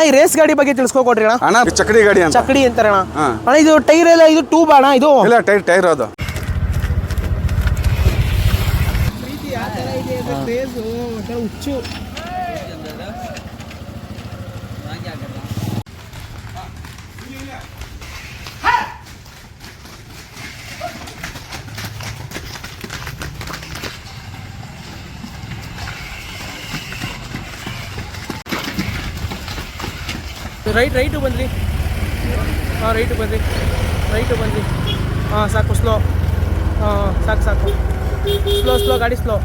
ಅಣ್ಣ ಈ ರೇಸ್ ಗಾಡಿ ಬಗ್ಗೆ ತಿಳಿಸ್ಕೊಡ್ರಿ ಅಣ್ಣ. ಅಣ್ಣ ಚಕಡಿ ಗಾಡಿ ಅಂತ. ಚಕ್ಕಡಿ ಅಂತಾರೆ ಅಣ್ಣ. ಹಾ. ಅಣ್ಣ ಇದು ಟೈರ್ ಎಲ್ಲ ಇದು ಟ್ಯೂಬ್ ಅಣ್ಣ ಇದು? ಇಲ್ಲ ಟೈರ್ ಟೈರ್ ಅದು. ಹುಚ್ಚು. ರೈಟ್ ರೈಟು ಬಂದ್ರಿ. ಹಾಂ ರೈಟು ಬಂದ್ರಿ. ರೈಟು ಬಂದ್ರಿ. ಹಾಂ ಸಾಕು ಸ್ಲೋ ಹಾಂ ಸಾಕು ಸಾಕು. ಸ್ಲೋ ಸ್ಲೋ ಗಾಡಿ ಸ್ಲೋ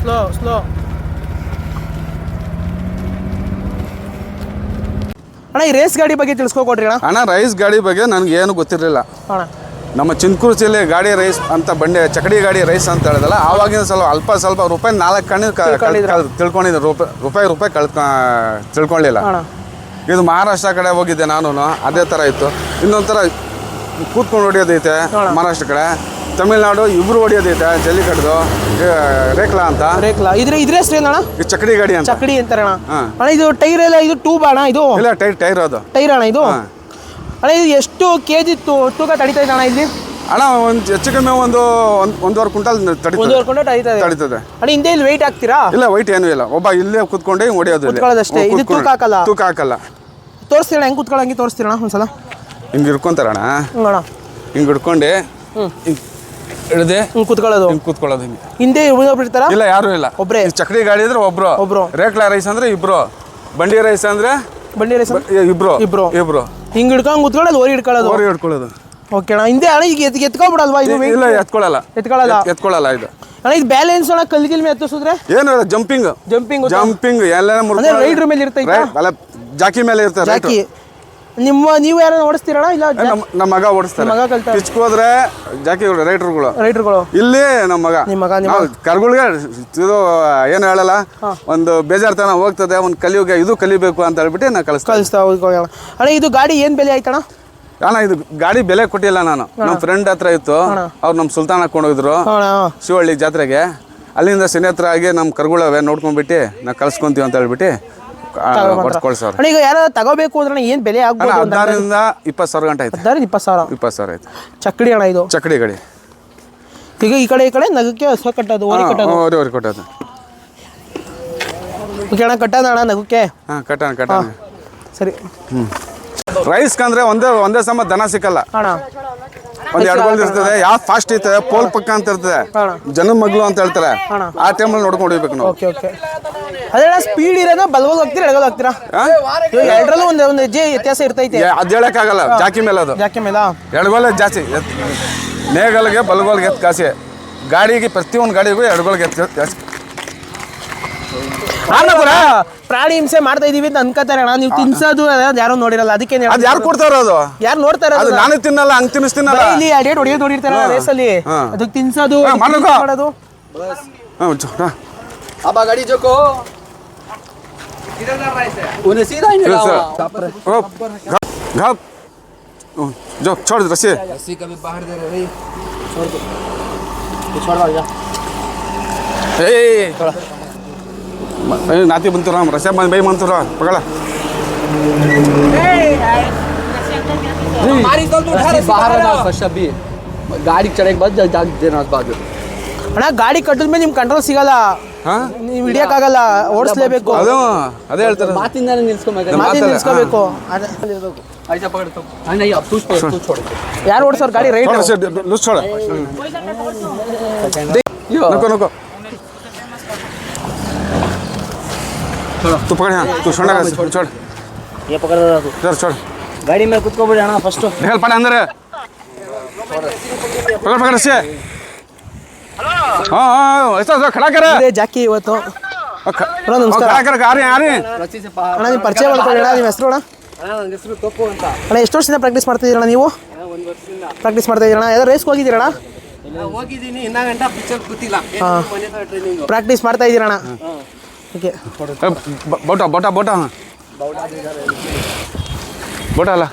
ಸ್ಲೋ ಸ್ಲೋ ಅಣ್ಣ ಈ ರೇಸ್ ಗಾಡಿ ಬಗ್ಗೆ ತಿಳ್ಸ್ಕೊಕೊಡ್ರಿ ಅಣ್ಣ. ಅಣ್ಣ ರೈಸ್ ಗಾಡಿ ಬಗ್ಗೆ ನನಗೆ ಏನು ಗೊತ್ತಿರಲಿಲ್ಲ. ಅಣ್ಣ. ನಮ್ಮ ಚಿನ್ಕುರ್ಚಿಯಲ್ಲಿ ಗಾಡಿ ರೈಸ್ ಅಂತ ಬಂಡೆ ಚಕಡಿ ಗಾಡಿ ರೈಸ್ ಅಂತ ಹೇಳಿದಲ್ಲ ಆವಾಗಿನ ಸ್ವಲ್ಪ ಅಲ್ಪ ಸ್ವಲ್ಪ ರೂಪಾಯಿ ನಾಲ್ಕು ಕಣ್ಣು? ತಿಳ್ಕೊಂಡಿದ್ದೆ ರೂಪಾಯಿ ರೂಪಾಯಿ ರೂಪಾಯಿ ಕಳ್ಕ ತಿಳ್ಕೊಳ್ಳಿಲ್ಲ ಇದು ಮಹಾರಾಷ್ಟ್ರ ಕಡೆ ಹೋಗಿದ್ದೆ ನಾನು ಅದೇ ಥರ ಇತ್ತು. ಇನ್ನೊಂಥರ ಕೂತ್ಕೊಂಡು ಹೊಡಿಯೋದೈತೆ ಮಹಾರಾಷ್ಟ್ರ ಕಡೆ. ತಮಿಳ್ನಾಡು ಇಬ್ರು ಹೊಡಿಯೋದೈತೆ ಜಲ್ಲಿಕಡ್ದು ರೇಕ್ಲಾ ಅಂತ. ರೇಕ್ಲಾ. ಇದ್ರೆ ಇದ್ರೆ ಹೆಸರು ಏನಣ್ಣ ಈ ಚಕಡಿ ಗಾಡಿ ಅಂತ. ಚಕಡಿ ಅಂತಾರೆ ಅಣ್ಣ. ಇದು ಟೈರ್ ಎಲ್ಲ ಇದು ಟ್ಯೂಬ್ ಅಣ್ಣ ಇದು? ಇಲ್ಲ ಟೈರ್ ಟೈರ್ ಅದು. ಟೈರ್ ಅಣ್ಣ ಇದು. ಅಣ್ಣ ಇದು ಎಷ್ಟು ಕೆ ಜಿ ತೂಕ ತಡಿತಾ ಇದೆ ಅಣ್ಣ ಇಲ್ಲಿ? ಅಣ್ಣ ಒಂದು ಹೆಚ್ಚು ಕಮ್ಮಿ ಒಂದು ಒಂದು ಒಂದೂವರೆ ಕ್ವಿಂಟಲ್ ತಡೀತದೆ. ಒಂದೂವರೆ ಕ್ವಿಂಟಲ್ ತಡಿತಾ ಇದೆ. ತಡೀತದೆ. ಅಣ್ಣ ಹಿಂದೆ ಇಲ್ಲಿ ವೆಯ್ಟ್ ಹಾಕ್ತೀರಾ? ಇಲ್ಲ ವೈಟ್ ಏನೂ ಇಲ್ಲ. ಒಬ್ಬ ಇಲ್ಲೇ ಕುತ್ಕೊಂಡೆ ಹಿಂಗೆ ಹೊಡಿಯೋದು. ಕುತ್ಕೊಳ್ಳೋದಷ್ಟೇ. ಇದು ತೂಕ ಹಾಕಲ್ಲ? ತೂಕ ಹಾಕಲ್ಲ. ತೋರಿಸ್ತೀರಣ್ಣ ಹೆಂಗೆ ಕುತ್ಕೊಳ್ಳಂಗೆ ತೋರಿಸ್ತೀರಣ ಒಂದ್ಸಲ? ಹಿಂಗೆ ಹಿಡ್ಕೊಂತಾರಣ ಅಣ್ಣ? ಹಿಂಗೆ ಹಿಡ್ಕೊಂಡು ಹಿಡ್ದೆ ಹಿಂಗೆ ಕುತ್ಕೊಳ್ಳೋದು. ಹಿಂಗೆ ಕೂತ್ಕೊಳ್ಳೋದು ಹಿಂಗೆ. ಹಿಂದೆ ಬಿಡ್ತಾರ? ಇಲ್ಲ ಯಾರು ಇಲ್ಲ. ಒಬ್ರೇ? ಈ ಚಕ್ರಿ ಗಾಡಿ ಇದ್ರೆ ಒಬ್ರು. ಒಬ್ರು. ರೇಕ್ಲಾ ರೈಸ್ ಅಂದ್ರೆ ಇಬ್ರು. ಬಂಡಿ ರೈಸ್ ಅಂದ್ರೆ ಬಂಡಿ ರೇಸ್ ಬ- ಇಬ್ರು. ಇಬ್ರು. ಇಬ್ರು. ಹಿಂಗೆ ಹಿಡ್ಕೊಂಡು ಕುತ್ಕೊಳ್ಳೋದು ಓರಿ ಹಿಡ್ಕೊಳ್ಳೋದು. ಓರಿ ಹಿಡ್ಕೊಳ್ಳೋದು. ಓಕೆ ಅಣ್ಣ ಹಿಂದೆ ಅಣ್ಣ ಈಗ ಎತ್ ಎತ್ಕೊಬಿಡಲ್ವಾ ಇದು? ಇಲ್ಲ ಎತ್ಕೊಳ್ಳಲ್ಲ ಎತ್ಕೊಳ್ಳಲ್ಲ? ಎತ್ಕೊಳ್ಳಲ್ಲ ಇದು. ಅಣ್ಣ ಇದು ಬ್ಯಾಲೆನ್ಸ್ ಅಣ್ಣ ಕಲ್ಗಿಲ್ ಮೇಲೆ ಎತ್ತಿಸಿದ್ರೆ? ಏನು ಜಂಪಿಂಗ್ ಜಂಪಿಂಗ್ ಜಂಪಿಂಗ್ ಎಲ್ಲ ರೈಡ್ರ್ ಮೇಲೆ ಇರ್ತೈತಾ? ಜಾಕಿ ಮೇಲೆ ಇರ್ತಾರೆ ಜಾಕಿ. ನಿಮ್ಮ ನೀವು ಯಾರನ್ನ ಓಡಿಸ್ತೀರಣ್ಣ? ಇಲ್ಲ ನಮ್ಮ ನಮ್ಮ ಮಗ ಓಡಿಸ್ತಾರೆ. ಮಗ ಕಲ್ತಾನೆ. ಪಿಚ್ಕ್ ಹೋದ್ರೆ ಜಾಕಿಗಳು ರೈಟರ್ಗಳು. ರೈಟರ್ಗಳು. ಇಲ್ಲಿ ನಮ್ಮ ಮಗ. ನಿಮ್ಮ ಮಗ, ನಿಮ್ಮ ನಾವು ಕರ್ಗಳಿಗೆ ಇದು ಏನು ಹೇಳಲ್ಲ. ಒಂದು ಬೇಜಾರ್ತನ ಹೋಗ್ತದೆ ಒಂದು ಕಲಿಯುಗ ಇದು ಕಲಿಬೇಕು ಅಂತ ಹೇಳ್ಬಿಟ್ಟು ನಾ ಕಳಿಸ್ತಾ ಕಳಿಸ್ತಾ ಹೋಗಿ ಅಣ್ಣ ಇದು ಗಾಡಿ ಏನು ಬೆಲೆ ಆಯ್ತಣ್ಣ? ಅಣ್ಣ ಇದು ಗಾಡಿ ಬೆಲೆ ಕೊಟ್ಟಿಲ್ಲ ನಾನು. ನಮ್ಮ ಫ್ರೆಂಡ್ ಹತ್ರ ಇತ್ತು. ಅವ್ರು ನಮ್ಮ ಸುಲ್ತಾನ ಹಾಕೊಂಡೋಗಿದ್ರು ಅಣ್ಣ ಶಿವಳ್ಳಿ ಜಾತ್ರೆಗೆ. ಅಲ್ಲಿಂದ ಸ್ನೇಹಿತರ ಹತ್ರ ಆಗಿ ನಮ್ಮ ಕರ್ಗಳವೆ ನೋಡ್ಕೊಂಡ್ಬಿಟ್ಟು ನಾ ಕಳ್ಸ್ಕೊಂತೀವಿ ಅಂತ ಹೇಳ್ಬಿಟ್ಟು ಈಗ ಯಾರು ತಗೋಬೇಕು ಅಂದ್ರೆ ಏನು ಬೆಲೆ ಆಗ್ಬೋದು ಹದಿನಾರರಿಂದ ಇಪ್ಪತ್ತು ಸಾವಿರ ಗಂಟೆ ಆಯ್ತು. ಹದಿನಾರು ಇಪ್ಪತ್ತು ಸಾವಿರ? ಇಪ್ಪತ್ತು ಸಾವಿರ ಆಯ್ತು. ಚಕ್ಕಡಿ ಅಣ್ಣ ಇದು? ಚಕಡಿ ಗಡಿ. ಈಗ ಈ ಕಡೆ ಈ ಕಡೆ ನಗಕ್ಕೆ ಹೊಸ ಕಟ್ಟೋದು ಓರಿ ಕಟ್ಟೋದು. ಓರಿ ಓರಿ ಕೊಟ್ಟದು. ಓಕೆ ಅಣ್ಣ ಕಟ್ಟದ ಅಣ್ಣ ನಗಕ್ಕೆ. ಹಾಂ ಕಟ್ಟಾನ ಕಟ್ಟ ಸರಿ. ರೈಸ್ ಕಂದ್ರೆ ಒಂದೇ ಒಂದೇ ಸಮ ದನ ಸಿಕ್ಕಲ್ಲ. ಒಂದ್ ಎರಡು ಗೋಲ್ ಇರ್ತದೆ ಯಾವ ಫಾಸ್ಟ್ ಇರ್ತದೆ ಪೋಲ್ ಪಕ್ಕ ಅಂತ ಇರ್ತದೆ. ಜನ ಮಗ್ಳು ಅಂತ ಹೇಳ್ತಾರೆ. ಆ ಟೈಮಲ್ಲಿ ನೋಡ್ಕೊಂಡು ಹೋಗ್ಬೇಕು ನಾವು. ಓಕೆ ಓಕೆ ಅದೇ ಅಣ್ಣ ಸ್ಪೀಡ್ ಇರೋದ ಬಲ್ಗೋಲ್ ಹೋಗ್ತೀರಾ ಎಡಗೋಲ್ ಹೋಗ್ತೀರಾ ಆ? ಇವಾಗ ಎರಡರಲ್ಲೂ ಒಂದು ಒಂದು ಹೆಜ್ಜೆ ವ್ಯತ್ಯಾಸ ಇರ್ತೈತೆ ಏ, ಅದ್ ಹೇಳಕ್ಕಾಗಲ್ಲ ಜಾಕಿ ಮೇಲೆ ಅದು ಯಾಕೆ ಮೇಲ ಎಡಗೋಲೆ ಜಾಸ್ತಿ ಎತ್- ನೇಗಲ್ಗೆ ಬಲಗೋಲ್ಗೆ ಎತ್ ಕಾಸಿ ಗಾಡಿಗೆ ಪ್ರತಿಯೊಂದು ಗಾಡಿಗೂ ಎಡಗೋಲ್ಗೆ ಎತ್ ಜಾಸ್ತಿ ಪ್ರಾಣಿ ಹಿಂಸೆ ಮಾಡ್ತಾ ಇದೀವಿ ಅಂತ ಅನ್ಕೋತಾರೆ ಅಣ್ಣ ನೀವು ತಿನ್ಸೋದು ಅದ್ ಯಾರು ನೋಡಿರಲ್ಲ ಅದಕ್ಕೆ ಅದು ಯಾರು ಕೊಡ್ತಾರ ಅದು ಯಾರು ನೋಡ್ತಾರೆ ಅದು ನಾನು ತಿನ್ನಲ್ಲ ಹಂಗ್ ತಿನ್ನಿಸ್ತೀನಲ್ಲ ಇಲ್ಲಿ ಅಡೇಟ್ ಹೊಡಿಯೋದು ನೋಡಿರ್ತಾರ ರೇಸಲ್ಲಿ ಹಾ. ಅದಕ್ಕೆ ತಿನ್ಸೋದು ಹಾ, ಅದಕ್ಕೆ ಮಾಡ್ಬೇಕು. ಇದು ಮಾಡೋದು ಹಾಂ ಚ- ಹಾ. Abang गाड़ी जो को उन्हें सीधा ही ಸರಿ, मिला ಸರ್. हुआ ಹೋಪ್. ಘಾಪ್. ಘಾಪ್. ಹ್ಮ್. ಜೋ छोड़ रस्सी रस्सी कभी बाहर दे रहे छोड़ दो ಏಯ್ ಏ ನಾತಿ ಬಂತು ರಾಮ್ ರಸ್ತೆ ಬಂದು ಬೈ ಬಂತು ರಾ ಪಗಳ रस्सी बाहर रहना फर्स्ट अभी गाड़ी चढ़े के बाद जा- जा देना उस बाद ಅಣ್ಣ ಗಾಡಿ ಕಟ್ಟಿದ್ಮೇಲೆ ನಿಮ್ ಕಂಟ್ರೋಲ್ ಸಿಗಲ್ಲ ಹಾಂ ನೀವು ಹಿಡಿಯಕ್ಕಾಗಲ್ಲ ಓಡಿಸ್ಲೇಬೇಕು ಅದು ಅದೇ ಹೇಳ್ತಾರೆ मातिंदा ने निल्सको मैं ನಮ್ಮ ಮಾತಿನ ಮಾತಲ್ಲ. ನಿಲ್ಸ್ಕೋಬೇಕು ಅದೇ- ऐसा पकड़ तो हाँ नहीं अब तू छोड़ तू छोड़ ಯಾರು ಓಡಿಸೋರು ಗಾಡಿ ರೈಟ್ छोड़ रस्सी लूज छोड़ यो नको नको तू पकड़ यहाँ तू छोड़ छोड़ छोड़ ये पकड़ रहा तू छोड़ छोड़ ಗಾಡಿ ಮೇಲೆ ಕುತ್ಕೊಬಿಡಿ ಅಣ್ಣ ಫಸ್ಟ್ निकल पड़े अंदर पकड़ पकड़ रस्सी ಹಾಂ ಹಾಂ ಹೊಸ ಖಡಾಕರ ಅದೇ ಜಾಕಿ ಇವತ್ತು. ಅಣ್ಣ ನಮಸ್ಕಾರ. ಖಡಾಕರ ಯಾರು ಅಣ್ಣ ನಿಮ್ಮ ಪರಿಚಯ ಮಾಡ್ಕೊಳ್ಳೋಣ ನಿಮ್ಮ ಹೆಸರು ಅಣ್ಣ? ಅಣ್ಣ ಎಷ್ಟು ವರ್ಷದಿಂದ ಪ್ರಾಕ್ಟೀಸ್ ಮಾಡ್ತಿದ್ದೀರಣ್ಣ ನೀವು? ಪ್ರಾಕ್ಟೀಸ್ ಮಾಡ್ತಾ ಇದ್ದೀರಣ್ಣ ಯಾವ್ದೋ ರೇಸ್ಗೆ ಹೋಗಿದ್ದೀರಣ್ಣ? ಪ್ರಾಕ್ಟೀಸ್ ಮಾಡ್ತಾ ಇದ್ದೀರಣ್ಣ. ಓಕೆ ಬೋಟ ಬೋಟಾ ಬೋಟಾ. ಬೋಟ ಅಲ್ಲ.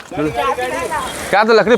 ಯಾವ್ದು ಲಕ್ಡಿ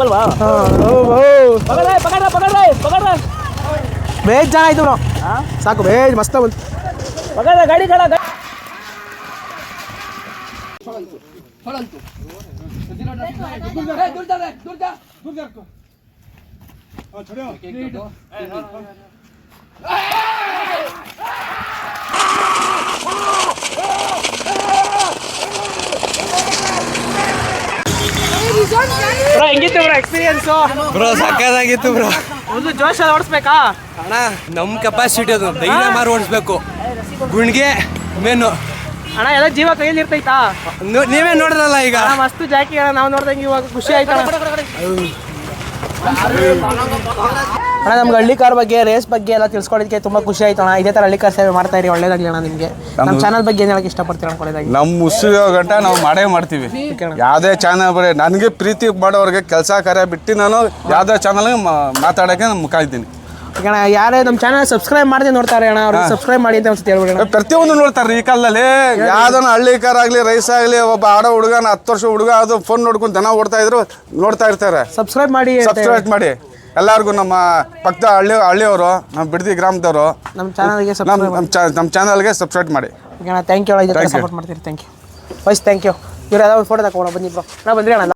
चप्पल वाह हाँ, पकड़ रहे पकड़ रहे पकड़ रहे पकड़ रहे भेज जाना इतना हाँ? साको भेज मस्त बोल। पकड़ रहे गाड़ी खड़ा दूर जा दूर जा दूर जा ಬ್ರೋ ಹೆಂಗಿತ್ತು ಬ್ರೋ ಎಕ್ಸ್ಪೀರಿಯನ್ಸು ಬ್ರೋ ಸಕ್ಕದಾಗಿತ್ತು ಬ್ರೋ. ಒಂದು ಜೋಶಲ್ಲಿ ಓಡಿಸ್ಬೇಕಾ? ಅಣ್ಣ ನಮ್ಮ ಕೆಪಾಸಿಟಿ ಅದು. ಧೈರ್ಯ ಮಾರು ಓಡಿಸ್ಬೇಕು. ಗುಣ್ಗೆ ಮೇನು ಅಣ್ಣ ಎಲ್ಲ ಜೀವ ಕೈಯಲ್ಲಿ ಇರ್ತೈತಾ? ನೀವೇ ನೋಡಿದ್ರಲ್ಲ ಈಗ. ಮಸ್ತ್ ಜಾಕಿ ಅಣ್ಣ ನಾವು ನೋಡ್ದಂಗೆ ಇವಾಗ ಖುಷಿ ಆಯ್ತು ಅಣ್ಣ ನಮ್ಗೆ ಹಳ್ಳಿ ಕಾರ್ ಬಗ್ಗೆ ರೇಸ್ ಬಗ್ಗೆ ಎಲ್ಲ ತಿಳ್ಸ್ಕೊಳೋದಕ್ಕೆ ತುಂಬಾ ಖುಷಿ ಆಯ್ತು ಅಣ್ಣ. ಇದೇ ತರ ಹಳ್ಳಿ ಕಾರ್ ಸೇವೆ ಮಾಡ್ತಾ ಇರಿ ಒಳ್ಳೇದಾಗ್ಲಿ ಅಣ್ಣ ನಿಮಗೆ. ನಮ್ಮ ಚಾನಲ್ ಬಗ್ಗೆ ಏನು ಹೇಳಕ್ಕೆ ಇಷ್ಟಪಡ್ತೀರ ಅನ್ಕೊಳ್ಳೋದಾಗಿ ನಮ್ಮ ಉಸಿರೋ ಗಂಟ ನಾವು ಮಾಡೇ ಮಾಡ್ತೀವಿ. ಯಾವುದೇ ಚಾನಲ್ ಬರೀ ನನಗೆ ಪ್ರೀತಿ ಮಾಡೋರಿಗೆ ಕೆಲಸ ಕಾರ್ಯ ಬಿಟ್ಟು ನಾನು ಯಾವುದೇ ಚಾನಲ್ ಮಾತಾಡೋಕ್ಕೆ ನಾನು ಮುಖ ಇದ್ದೀನಿ. ಅಣ್ಣ ಯಾರೇ ನಮ್ಮ ಚಾನಲ್ ಸಬ್ಸ್ಕ್ರೈಬ್ ಮಾಡದೆ ನೋಡ್ತಾರೆ ಅಣ್ಣ ಅವ್ರಿಗೆ ಸಬ್ಸ್ಕ್ರೈಬ್ ಮಾಡಿ ಅಂತ ಅನ್ಸುತ್ತೆ ಪ್ರತಿಯೊಂದು ನೋಡ್ತಾರೆ ಈ ಕಾಲದಲ್ಲಿ. ಯಾವ್ದನ್ನ ಹಳ್ಳಿ ಕಾರ್ ಆಗಲಿ ರೈಸ್ ಆಗಲಿ ಒಬ್ಬ ಆಡೋ ಹುಡುಗನ ಹತ್ತು ವರ್ಷ ಹುಡುಗ ಅದು ಫೋನ್ ನೋಡ್ಕೊಂಡು ದನ ಓಡ್ತಾ ಇದ್ರು ನೋಡ್ತಾ ಇರ್ತಾರೆ. ಸಬ್ಸ್ಕ್ರೈಬ್ ಮಾಡಿ ಸಬ್ಸ್ಕ್ರೈಬ್ ಮಾಡಿ. ಎಲ್ಲರಿಗೂ ನಮ್ಮ ಪಕ್ಕದ ಹಳ್ಳಿ ಹಳ್ಳಿಯವರು ನಮ್ಮ ಬಿಡದಿ ಗ್ರಾಮದವರು ನಮ್ಮ ಚಾನಲ್ಗೆ ನಮ್ಮ ನಮ್ಮ ಚಾನಲ್ಗೆ ಸಬ್ಸ್ಕ್ರೈಬ್ ಮಾಡಿ. ಅಣ್ಣ ಥ್ಯಾಂಕ್ ಯು ಅಣ್ಣ. ಸಪೋರ್ಟ್ ಮಾಡ್ತೀರಿ ಥ್ಯಾಂಕ್ ಯು ವೈಸ್ ಥ್ಯಾಂಕ್ ಯು ಇವ್ರು ಯಾವ್ದೋ ಒಂದು ಫೋಟೋ ತಗೊಂಡು ಬನ್ನಿ ಬ್ರೋ ನಾ ಬಂದ್ರೆ ಅಣ್ಣ